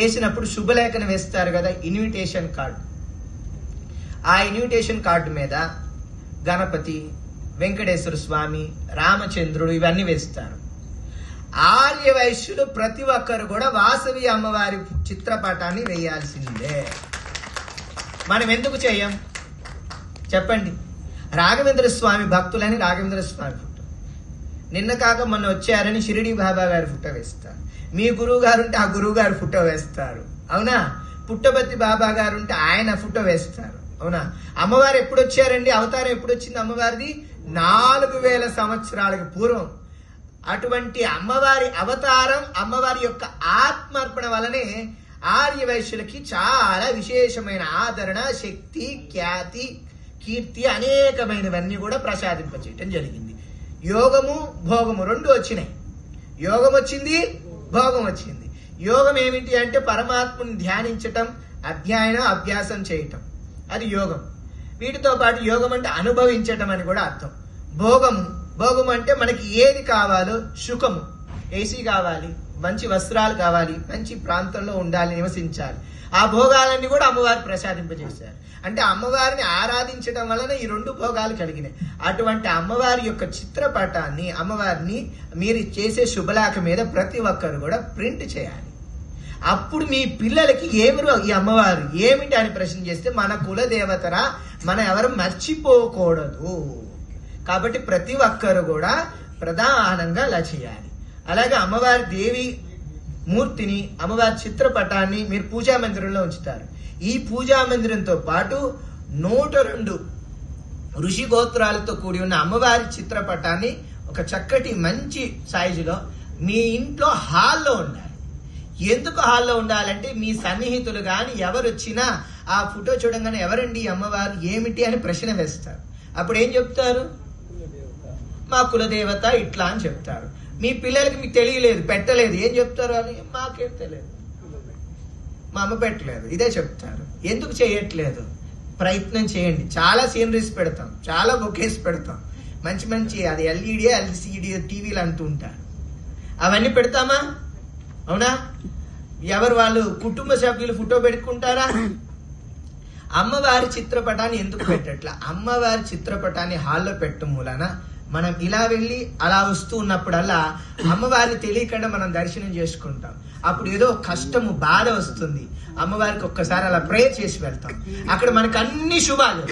వేసినప్పుడు శుభలేఖను వేస్తారు కదా ఇన్విటేషన్ కార్డు ఆ ఇన్విటేషన్ కార్డు మీద గణపతి వెంకటేశ్వర స్వామి రామచంద్రుడు ఇవన్నీ వేస్తారు. ఆర్య వైశ్యులు ప్రతి ఒక్కరు కూడా వాసవి అమ్మవారి చిత్రపటాన్ని వేయాల్సిందే. మనం ఎందుకు చేయం? చెప్పండి. రాఘవేంద్ర స్వామి భక్తులని రాఘవేంద్ర స్వామి నిన్న కాక మొన్న వచ్చారని షిరిడి బాబా గారు ఫోటో వేస్తారు. మీ గురువు గారు ఉంటే ఆ గురువు గారు ఫోటో వేస్తారు. అవునా? పుట్టబత్తి బాబా గారు ఉంటే ఆయన ఫోటో వేస్తారు. అవునా? అమ్మవారు ఎప్పుడు వచ్చారండి అవతారం ఎప్పుడు వచ్చింది అమ్మవారిది? నాలుగు వేల సంవత్సరాలకు పూర్వం. అటువంటి అమ్మవారి అవతారం అమ్మవారి యొక్క ఆత్మార్పణ వలనే ఆర్య వైశ్యులకి చాలా విశేషమైన ఆదరణ శక్తి ఖ్యాతి కీర్తి అనేకమైనవన్నీ కూడా ప్రసాదింపచేయటం జరిగింది. యోగము భోగము రెండు వచ్చినాయి. యోగం వచ్చింది భోగం వచ్చింది. యోగం ఏమిటి అంటే పరమాత్మని ధ్యానించటం అధ్యయనం అభ్యాసం చేయటం. అది యోగం. వీటితో పాటు యోగం అంటే అనుభవించటం అని కూడా అర్థం. భోగము భోగం అంటే మనకి ఏది కావాలో సుఖము. ఏసీ కావాలి. మంచి వస్త్రాలు కావాలి మంచి ప్రాంతంలో ఉండాలి నివసించాలి. ఆ భోగాలన్నీ కూడా అమ్మవారు ప్రసాదింపజేశారు. అంటే అమ్మవారిని ఆరాధించడం వలన ఈ రెండు భోగాలు కలిగినాయి. అటువంటి అమ్మవారి యొక్క చిత్రపటాన్ని అమ్మవారిని మీరు చేసే శుభలాఖ మీద ప్రతి ఒక్కరు కూడా ప్రింట్ చేయాలి. అప్పుడు మీ పిల్లలకి ఏమిరు ఈ అమ్మవారు ఏమిటి అని ప్రశ్న చేస్తే మన కుల దేవతరా మన ఎవరు మర్చిపోకూడదు. కాబట్టి ప్రతి ఒక్కరు కూడా ప్రధానంగా అలా చేయాలి. అలాగే అమ్మవారి దేవి మూర్తిని అమ్మవారి చిత్రపటాన్ని మీరు పూజా మందిరంలో ఉంచుతారు. ఈ పూజా మందిరంతో పాటు నూట రెండు ఋషి గోత్రాలతో కూడి ఉన్న అమ్మవారి చిత్రపటాన్ని ఒక చక్కటి మంచి సైజులో మీ ఇంట్లో హాల్లో ఉండాలి. ఎందుకు హాల్లో ఉండాలంటే మీ సన్నిహితులు కానీ ఎవరు వచ్చినా ఆ ఫోటో చూడంగానే ఎవరండి అమ్మవారు ఏమిటి అని ప్రశ్న వేస్తారు. అప్పుడు ఏం చెప్తారు? మా కులదేవత ఇట్లా అని చెప్తారు. మీ పిల్లలకి మీకు తెలియలేదు పెట్టలేదు. ఏం చెప్తారు అని? మాకేం తెలియదు. మా అమ్మ పెట్టలేదు. ఇదే చెప్తారు. ఎందుకు చేయట్లేదు? ప్రయత్నం చేయండి. చాలా సీనరీస్ పెడతాం. చాలా బొకేస్ పెడతాం. మంచి మంచి అది ఎల్ఈడి ఎల్సిడి టీవీలు అంటూ ఉంటారు. అవన్నీ పెడతామా? అవునా? ఎవరు వాళ్ళు కుటుంబ సభ్యులు ఫోటో పెట్టుకుంటారా? అమ్మవారి చిత్రపటాన్ని ఎందుకు పెట్టట్లా? అమ్మవారి చిత్రపటాన్ని హాల్లో పెట్టడం మూలన? మనం ఇలా వెళ్ళి అలా వస్తూ ఉన్నప్పుడల్లా అమ్మవారిని తెలియకుండా మనం దర్శనం చేసుకుంటాం. అప్పుడు ఏదో కష్టము బాధ వస్తుంది. అమ్మవారికి ఒక్కసారి అలా ప్రేయర్ చేసి వెళ్తాం. అక్కడ మనకు అన్ని శుభాలు.